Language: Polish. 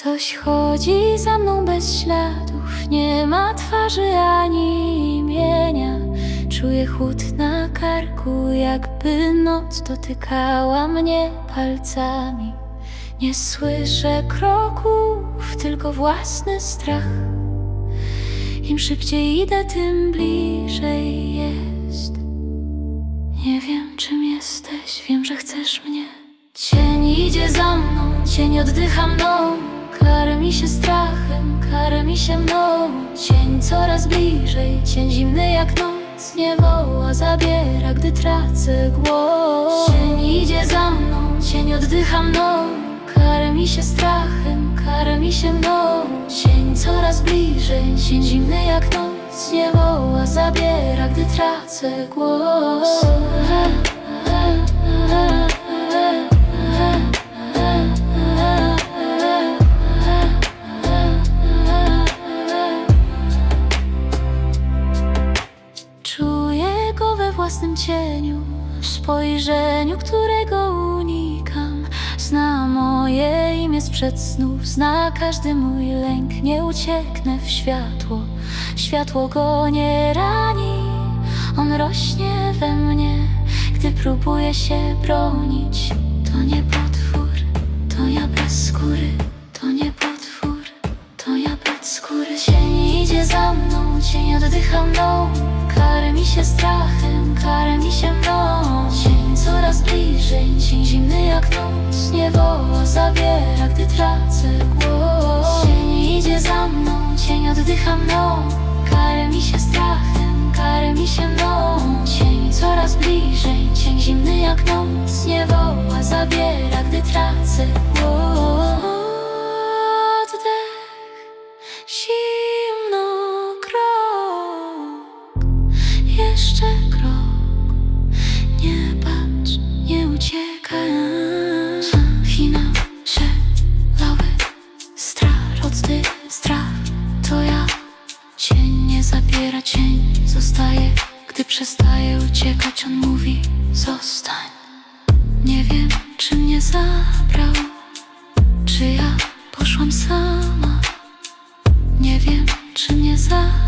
Ktoś chodzi za mną bez śladów, nie ma twarzy ani imienia. Czuję chłód na karku, jakby noc dotykała mnie palcami. Nie słyszę kroków, tylko własny strach. Im szybciej idę, tym bliżej jest. Nie wiem, czym jesteś, wiem, że chcesz mnie. Cień idzie za mną, cień oddycha mną. Karmi się strachem, karmi się mną. Cień coraz bliżej, cień zimny jak noc. Nie woła, zabiera, gdy tracę głos. Cień idzie za mną, cień oddycha mną. Karmi się strachem, karmi się mną. Cień coraz bliżej, cień zimny jak noc. Nie woła, zabiera, gdy tracę głos. Cieniu, w spojrzeniu, którego unikam. Zna moje imię sprzed snów, zna każdy mój lęk. Nie ucieknę w światło, światło go nie rani. On rośnie we mnie, gdy próbuje się bronić. To nie potwór, to ja bez skóry, to nie potwór, to ja bez skóry. Cień idzie za mną, cień oddycha mną. Karmi się strachem, karmi się mną. Cień coraz bliżej, cień zimny jak noc. Nie woła, zabiera, gdy tracę głos. Cień idzie za mną, cień oddycha mną. Karmi się strachem, karmi się mną. Cień coraz bliżej, cień zimny jak noc. Nie woła, zabiera, gdy tracę głos. Oddech, zimno zabiera, cień zostaje, gdy przestaje uciekać. On mówi: Zostań. Nie wiem, czy mnie zabrał, czy ja poszłam sama. Nie wiem, czy mnie zabrał.